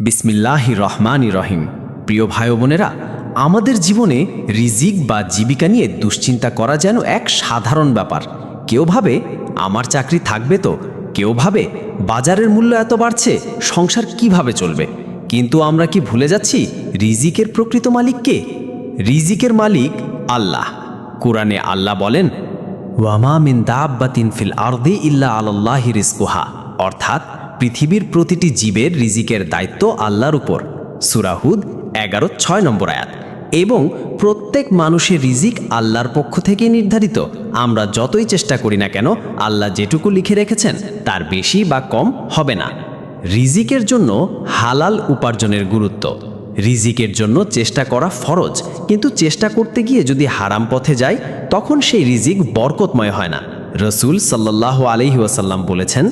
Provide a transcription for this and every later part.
বিসমিল্লাহ রহমান রহিম। প্রিয় ভাই বোনেরা, আমাদের জীবনে রিজিক বা জীবিকা নিয়ে দুশ্চিন্তা করা যেন এক সাধারণ ব্যাপার। কেউ ভাবে, আমার চাকরি থাকবে তো? কেউ ভাবে, বাজারের মূল্য এত বাড়ছে, সংসার কীভাবে চলবে? কিন্তু আমরা কি ভুলে যাচ্ছি, রিজিকের প্রকৃত মালিক কে? রিজিকের মালিক আল্লাহ। কোরআনে আল্লাহ বলেন ওয়ামা মিন দাব্বাতিন ফিল আরদি ইল্লা আলাল্লাহি রিজকুহা। অর্থাৎ পৃথিবীর প্রতিটি জীবের রিজিকের দায়িত্ব আল্লাহর উপর। সুরাহুদ এগারো, ছয় নম্বর আয়াত। এবং প্রত্যেক মানুষের রিজিক আল্লাহর পক্ষ থেকে নির্ধারিত। আমরা যতই চেষ্টা করি না কেন, আল্লাহ যেটুকু লিখে রেখেছেন, তার বেশি বা কম হবে না। রিজিকের জন্য হালাল উপার্জনের গুরুত্ব। রিজিকের জন্য চেষ্টা করা ফরজ। কিন্তু চেষ্টা করতে গিয়ে যদি হারাম পথে যায় তখন সেই রিজিক বরকতময় হয় না। রসুল সাল্লাহ আলহি ওয়াসাল্লাম বলেছেন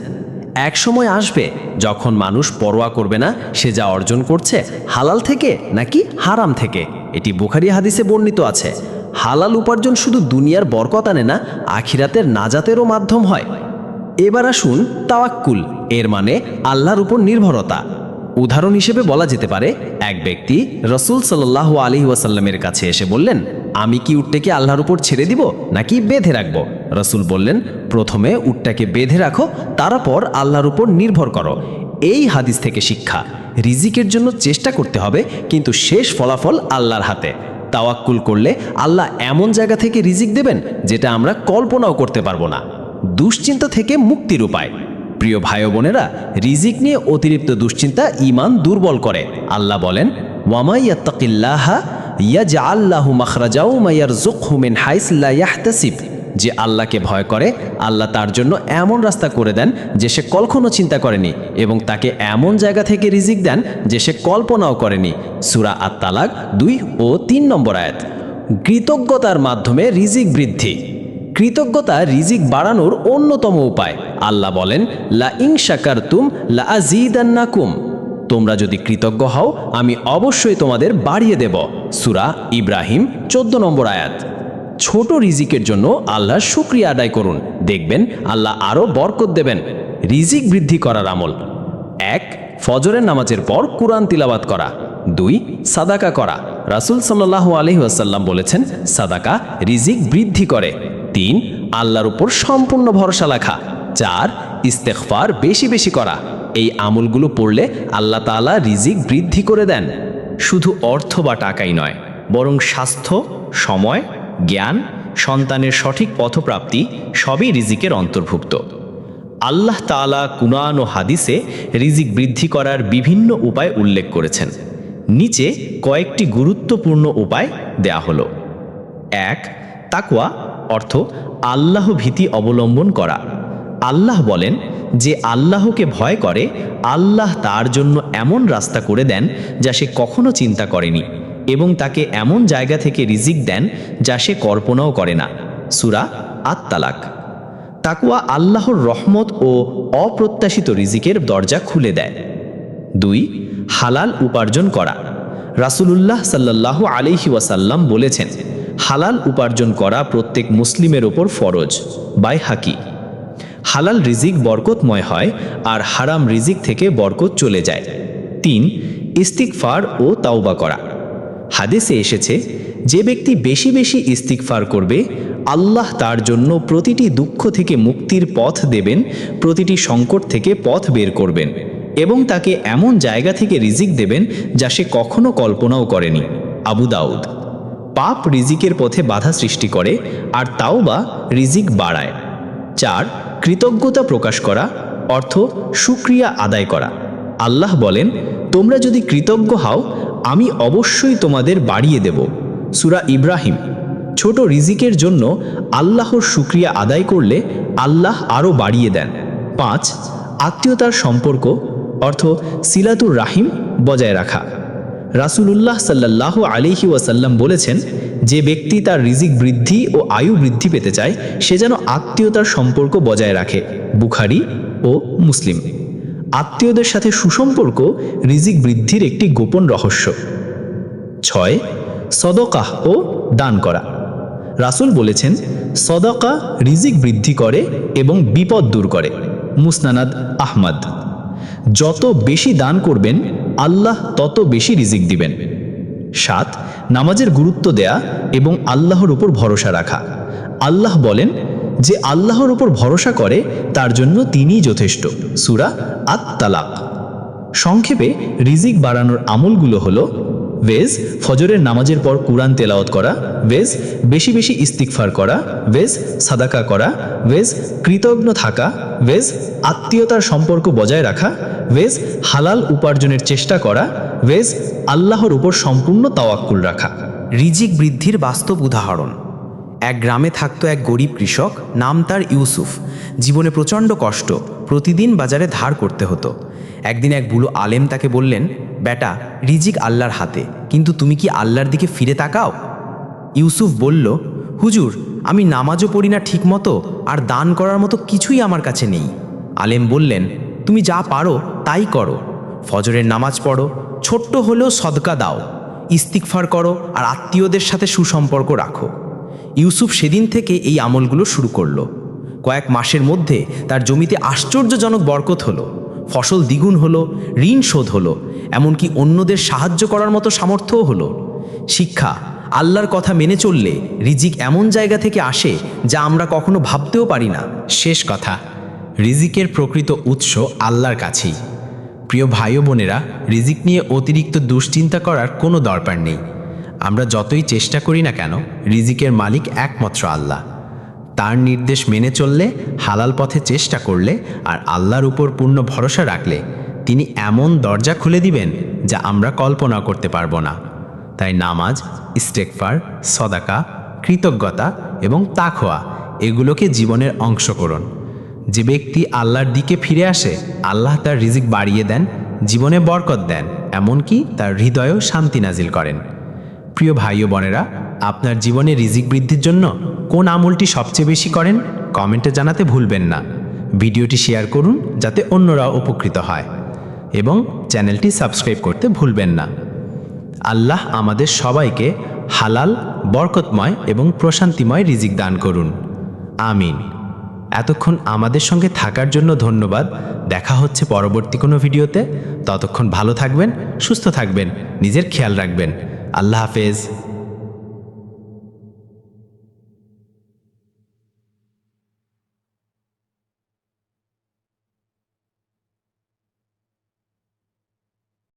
এক সময় আসবে যখন মানুষ পরোয়া করবে না, সে যা অর্জন করছে হালাল থেকে নাকি হারাম থেকে? এটি বুখারি হাদিসে বর্ণিত আছে। হালাল উপার্জন শুধু দুনিয়ার বরকত আনে না, আখিরাতের নাজাতেরও মাধ্যম হয়। এবার আসুন তাওয়াক্কুল, এর মানে আল্লাহর উপর নির্ভরতা। উদাহরণ হিসেবে বলা যেতে পারে, এক ব্যক্তি রসুল সাল্লাহ আলী ওয়াসাল্লামের কাছে এসে বললেন, আমি কি উটটাকে আল্লাহর উপর ছেড়ে দিব নাকি বেঁধে রাখব? রসুল বললেন, প্রথমে উটটাকে বেঁধে রাখো, তারপর আল্লাহর উপর নির্ভর করো। এই হাদিস থেকে শিক্ষা। রিজিকের জন্য চেষ্টা করতে হবে, কিন্তু শেষ ফলাফল আল্লাহর হাতে। তাওয়াক্কুল করলে আল্লাহ এমন জায়গা থেকে রিজিক দেবেন, যেটা আমরা কল্পনাও করতে পারব না। দুশ্চিন্তা থেকে মুক্তির উপায়। প্রিয় ভাই বোনেরা, রিজিক নিয়ে অতিরিক্ত দুশ্চিন্তা ইমান দুর্বল করে। আল্লাহ বলেন ওয়ামাইয়াত্তাকিল্লাহা ইয়াজা আল্লাহু মাখরাজাউ মাইয়ার জুকহুমিন হাইসল্লা ইয়াহতাসিব। যে আল্লাহকে ভয় করে, আল্লাহ তার জন্য এমন রাস্তা করে দেন যে সে কখনো চিন্তা করেনি এবং তাকে এমন জায়গা থেকে রিজিক দেন যে সে কল্পনাও করেনি। সুরা আত তালাক দুই ও তিন নম্বর আয়াত। কৃতজ্ঞতার মাধ্যমে রিজিক বৃদ্ধি। কৃতজ্ঞতা রিজিক বাড়ানোর অন্যতম উপায়। আল্লাহ বলেন, লা ইং শাকারতুম লা আজিদান্নাকুম তোমরা যদি কৃতজ্ঞ হও, আমি অবশ্যই তোমাদের বাড়িয়ে দেব। সুরা ইব্রাহিম চোদ্দ নম্বর আয়াত। ছোট রিজিকের জন্য আল্লাহ শুক্রিয়া আদায় করুন। দেখবেন আল্লাহ আরও বরকত দেবেন। রিজিক বৃদ্ধি করার আমল। এক, ফজরের নামাজের পর কোরআন তিলাবাত করা। দুই, সাদাকা করা। রাসুল সাল্লাহ আলহি আসাল্লাম বলেছেন, সাদাকা রিজিক বৃদ্ধি করে। তিন, আল্লাহর উপর সম্পূর্ণ ভরসা রাখা। চার ইস্তেকফার বেশি বেশি করা। এই আমলগুলো পড়লে আল্লাহ তাআলা রিজিক বৃদ্ধি করে দেন। শুধু অর্থ বা টাকাই নয়, বরং স্বাস্থ্য, সময় জ্ঞান, সন্তানের সঠিক পথপ্রাপ্তি সবই রিজিকের অন্তর্ভুক্ত। আল্লাহ তাআলা কুনান ও হাদিসে রিজিক বৃদ্ধি করার বিভিন্ন উপায় উল্লেখ করেছেন। নিচে কয়েকটি গুরুত্বপূর্ণ উপায় দেয়া হল। এক, তাকওয়া, অর্থ আল্লাহ ভীতি অবলম্বন করা। আল্লাহ বলেন যে আল্লাহকে ভয় করে, আল্লাহ তার জন্য এমন রাস্তা করে দেন যা সে কখনো চিন্তা করেনি। এবং তাকে এমন জায়গা থেকে রিজিক দেন যা সে কল্পনাও করে না। সুরা আত্মালাক তাকুয়া আল্লাহর রহমত ও অপ্রত্যাশিত রিজিকের দরজা খুলে দেয়। দুই, হালাল উপার্জন করা। রাসূলুল্লাহ সাল্লাল্লাহু আলাইহি ওয়াসাল্লাম বলেছেন, হালাল উপার্জন করা প্রত্যেক মুসলিমের ওপর ফরজ, বাই হাকি। হালাল রিজিক বরকতময় হয় আর হারাম রিজিক থেকে বরকত চলে যায়। তিন ইস্তিকফার ও তাওবা করা। হাদিসে এসেছে, যে ব্যক্তি বেশি বেশি ইস্তিকফার করবে, আল্লাহ তার জন্য প্রতিটি দুঃখ থেকে মুক্তির পথ দেবেন, প্রতিটি সংকট থেকে পথ বের করবেন এবং তাকে এমন জায়গা থেকে রিজিক দেবেন যা সে কখনো কল্পনাও করেনি। আবু দাউদ, পাপ রিজিকের পথে বাধা সৃষ্টি করে আর তাও বা রিজিক বাড়ায়। চার, কৃতজ্ঞতা প্রকাশ করা, অর্থ সুক্রিয়া আদায় করা। আল্লাহ বলেন, তোমরা যদি কৃতজ্ঞ হও আমি অবশ্যই তোমাদের বাড়িয়ে দেব। সুরা ইব্রাহিম, ছোট রিজিকের জন্য আল্লাহর সুক্রিয়া আদায় করলে আল্লাহ আরও বাড়িয়ে দেন। পাঁচ, আত্মীয়তার সম্পর্ক, অর্থ সিলাতুর রাহিম বজায় রাখা। রাসূলুল্লাহ সাল্লাহ আলিহি ওয়াসাল্লাম বলেছেন, যে ব্যক্তি তার রিজিক বৃদ্ধি ও আয়ু বৃদ্ধি পেতে চায়, সে যেন আত্মীয়তার সম্পর্ক বজায় রাখে, বুখারি ও মুসলিম। আত্মীয়দের সাথে সুসম্পর্ক রিজিক বৃদ্ধির একটি গোপন রহস্য। ছয়, সদকাহ ও দান করা। রাসূল বলেছেন, সদকা রিজিক বৃদ্ধি করে এবং বিপদ দূর করে। মুসনানাদ আহমদ, যত বেশি দান করবেন, আল্লাহ তত বেশি রিজিক দিবেন। সাত, নামাজের গুরুত্ব দেয়া এবং আল্লাহর উপর ভরসা রাখা। আল্লাহ বলেন যে আল্লাহর উপর ভরসা করে, তার জন্য তিনিই যথেষ্ট। সুরা আত তালাক সংক্ষেপে রিজিক বাড়ানোর আমলগুলো হলো ভেজ ফজরের নামাজের পর কুরআন তেলাওয়াত করা ভেজ বেশি বেশি ইস্তিকফার করা ভেজ সাদাকা করা ভেজ কৃতজ্ঞ থাকা ভেজ আত্মীয়তার সম্পর্ক বজায় রাখা ভেজ হালাল উপার্জনের চেষ্টা করা ভেজ আল্লাহর উপর সম্পূর্ণ তাওয়াক্কুল রাখা। রিজিক বৃদ্ধির বাস্তব উদাহরণ। এক গ্রামে থাকতো এক গরিব কৃষক, নাম তার ইউসুফ। জীবনে প্রচণ্ড কষ্ট, প্রতিদিন বাজারে ধার করতে হতো। একদিন এক বুড়ো আলেম তাকে বললেন, বেটা, রিজিক আল্লাহর হাতে, কিন্তু তুমি কি আল্লাহর দিকে ফিরে তাকাও? ইউসুফ বলল, হুজুর, আমি নামাজও পড়ি না ঠিক মতো আর দান করার মতো কিছুই আমার কাছে নেই। আলেম বললেন, তুমি যা পারো, তাই করো। ফজরের নামাজ পড়ো, ছোট্ট হলেও সদকা দাও। ইস্তিকফার করো, আর আত্মীয়দের সাথে সুসম্পর্ক রাখো। ইউসুফ সেদিন থেকে এই আমলগুলো শুরু করল। কয়েক মাসের মধ্যে তার জমিতে আশ্চর্যজনক বরকত হলো, ফসল দ্বিগুণ হলো, ঋণ শোধ হলো, এমনকি অন্যদের সাহায্য করার মতো সামর্থ্যও হলো। শিক্ষা, আল্লাহর কথা মেনে চললে রিজিক এমন জায়গা থেকে আসে যা আমরা কখনো ভাবতেও পারি না। শেষ কথা, রিজিকের প্রকৃত উৎস আল্লাহর কাছেই। প্রিয় ভাই বোনেরা, রিজিক নিয়ে অতিরিক্ত দুশ্চিন্তা করার কোনো দরকার নেই। আমরা যতই চেষ্টা করি না কেন, রিজিকের মালিক একমাত্র আল্লাহ। তার নির্দেশ মেনে চললে, হালাল পথে চেষ্টা করলে আর আল্লাহর উপর পূর্ণ ভরসা রাখলে, তিনি এমন দরজা খুলে দিবেন যা আমরা কল্পনা করতে পারব না। তাই নামাজ ইস্টেকফার সদাকা, কৃতজ্ঞতা এবং তাখোয়া এগুলোকে জীবনের অংশ করুন। যে ব্যক্তি আল্লাহর দিকে ফিরে আসে, আল্লাহ তার রিজিক বাড়িয়ে দেন, জীবনে বরকত দেন, এমনকি তার হৃদয়েও শান্তি নাজিল করেন। প্রিয় ভাই ও বোনেরা, আপনার জীবনে রিজিক বৃদ্ধির জন্য কোন আমলটি সবচেয়ে বেশি করেন? কমেন্টে জানাতে ভুলবেন না। ভিডিওটি শেয়ার করুন যাতে অন্যরা উপকৃত হয় এবং চ্যানেলটি সাবস্ক্রাইব করতে ভুলবেন না। আল্লাহ আমাদের সবাইকে হালাল, বরকতময় এবং প্রশান্তিময় রিজিক দান করুন। আমিন। এতক্ষণ আমাদের সঙ্গে থাকার জন্য ধন্যবাদ। দেখা হচ্ছে পরবর্তী কোনো ভিডিওতে। ততক্ষণ ভালো থাকবেন, সুস্থ থাকবেন, নিজের খেয়াল রাখবেন। আল্লাহ হাফেজ।